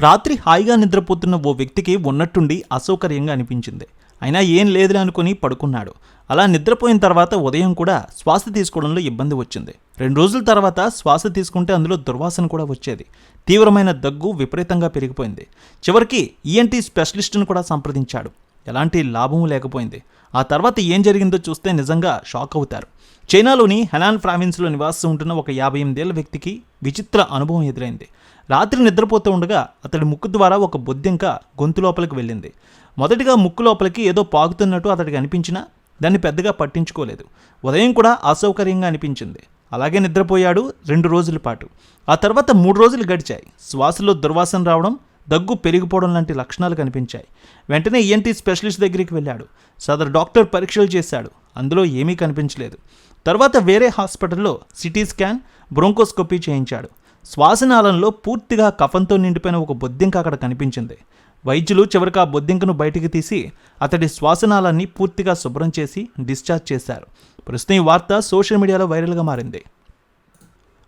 రాత్రి హాయిగా నిద్రపోతున్న ఓ వ్యక్తికి ఉన్నట్టుండి అసౌకర్యంగా అనిపించింది. అయినా ఏం లేదులే అనుకుని పడుకున్నాడు. అలా నిద్రపోయిన తర్వాత ఉదయం కూడా శ్వాస తీసుకోవడంలో ఇబ్బంది వచ్చింది. రెండు రోజుల తర్వాత శ్వాస తీసుకుంటే అందులో దుర్వాసన కూడా వచ్చేది. తీవ్రమైన దగ్గు విపరీతంగా పెరిగిపోయింది. చివరికి ఈఎన్టీ స్పెషలిస్ట్ను కూడా సంప్రదించాడు. ఎలాంటి లాభం లేకపోయింది. ఆ తర్వాత ఏం జరిగిందో చూస్తే నిజంగా షాక్ అవుతారు. చైనాలోని హెనాన్ ప్రావిన్స్లో నివాసం ఉంటున్న ఒక యాభై ఎనిమిదేళ్ళ వ్యక్తికి విచిత్ర అనుభవం ఎదురైంది. రాత్రి నిద్రపోతూ ఉండగా అతడి ముక్కు ద్వారా ఒక బొద్దింక గొంతు లోపలికి వెళ్ళింది. మొదటిగా ముక్కు లోపలికి ఏదో పాకుతున్నట్టు అతడికి అనిపించినా దాన్ని పెద్దగా పట్టించుకోలేదు. ఉదయం కూడా అసౌకర్యంగా అనిపించింది. అలాగే నిద్రపోయాడు రెండు రోజుల పాటు. ఆ తర్వాత మూడు రోజులు గడిచాయి. శ్వాసలో దుర్వాసన రావడం దగ్గు పెరిగిపోవడం లాంటి లక్షణాలు కనిపించాయి. వెంటనే ఈఎన్టీ స్పెషలిస్ట్ దగ్గరికి వెళ్ళాడు. సదరు డాక్టర్ పరీక్షలు చేశాడు. అందులో ఏమీ కనిపించలేదు. తర్వాత వేరే హాస్పిటల్లో సిటీ స్కాన్ బ్రోంకోస్కోపీ చేయించాడు. శ్వాసనాళంలో పూర్తిగా కఫంతో నిండిపోయిన ఒక బొద్దింక అక్కడ కనిపించింది. వైద్యులు చివరికి ఆ బొద్దింకను బయటికి తీసి అతడి శ్వాసనాళాన్ని పూర్తిగా శుభ్రం చేసి డిశ్చార్జ్ చేశారు. ప్రస్తుతం ఈ వార్త సోషల్ మీడియాలో వైరల్గా మారింది.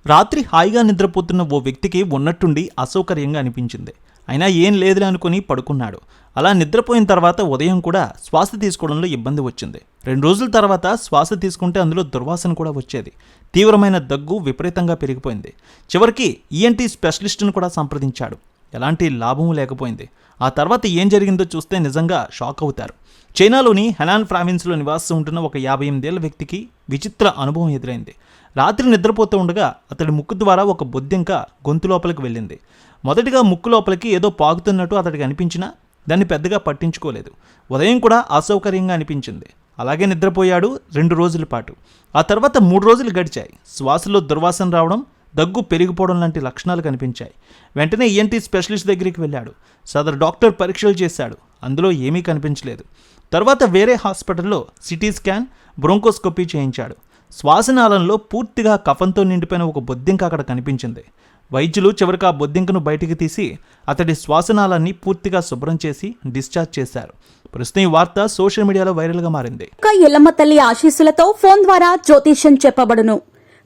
రాత్రి హాయిగా నిద్రపోతున్న ఓ వ్యక్తికి ఉన్నట్టుండి అసౌకర్యంగా అనిపించింది. అయినా ఏం లేదులే అనుకుని పడుకున్నాడు. అలా నిద్రపోయిన తర్వాత ఉదయం కూడా శ్వాస తీసుకోవడంలో ఇబ్బంది వచ్చింది. రెండు రోజుల తర్వాత శ్వాస తీసుకుంటే అందులో దుర్వాసన కూడా వచ్చేది. తీవ్రమైన దగ్గు విపరీతంగా పెరిగిపోయింది. చివరికి ఈఎన్టీ స్పెషలిస్ట్ను కూడా సంప్రదించాడు. ఎలాంటి లాభం లేకపోయింది. ఆ తర్వాత ఏం జరిగిందో చూస్తే నిజంగా షాక్ అవుతారు. చైనాలోని హెనాన్ ప్రావిన్స్లో నివాసం ఉంటున్న ఒక యాభై ఎనిమిదేళ్ళ వ్యక్తికి విచిత్ర అనుభవం ఎదురైంది. రాత్రి నిద్రపోతూ ఉండగా అతడి ముక్కు ద్వారా ఒక బొద్దింక గొంతు లోపలికి వెళ్ళింది. మొదటిగా ముక్కు లోపలికి ఏదో పాకుతున్నట్టు అతడికి అనిపించినా దాన్ని పెద్దగా పట్టించుకోలేదు. ఉదయం కూడా అసౌకర్యంగా అనిపించింది. అలాగే నిద్రపోయాడు రెండు రోజుల పాటు. ఆ తర్వాత మూడు రోజులు గడిచాయి. శ్వాసలో దుర్వాసన రావడం దగ్గు పెరిగిపోవడం లాంటి లక్షణాలు కనిపించాయి. వెంటనే ఈఎన్టీ స్పెషలిస్ట్ దగ్గరికి వెళ్ళాడు. సదరు డాక్టర్ పరీక్షలు చేశాడు. అందులో ఏమీ కనిపించలేదు. తర్వాత వేరే హాస్పిటల్లో సిటీ స్కాన్ బ్రోంకోస్కోపీ చేయించాడు. శ్వాసనాళంలో పూర్తిగా కఫంతో నిండిపోయిన ఒక బొద్దింక అక్కడ కనిపించింది. వైద్యులు చివరికి ఆ బొద్దింకను బయటికి తీసి అతడి శ్వాసనాళాన్ని పూర్తిగా శుభ్రం చేసి డిశ్చార్జ్ చేశారు. ప్రస్తుతం ఈ వార్త సోషల్ మీడియాలో వైరల్గా మారింది. యొక్క ఎల్లమ్మ తల్లి ఆశీస్సులతో ఫోన్ ద్వారా జ్యోతిష్యం చెప్పబడును.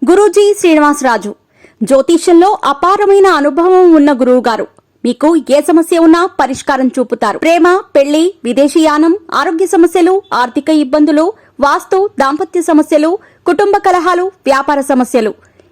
గురూజీ శ్రీనివాసరాజు. జ్యోతిష్యంలో అపారమైన అనుభవం ఉన్న గురువు గారు మీకు ఏ సమస్య ఉన్నా పరిష్కారం చూపుతారు. ప్రేమ పెళ్ళి విదేశీయానం ఆరోగ్య సమస్యలు ఆర్థిక ఇబ్బందులు వాస్తు దాంపత్య సమస్యలు కుటుంబ కలహాలు వ్యాపార సమస్యలు.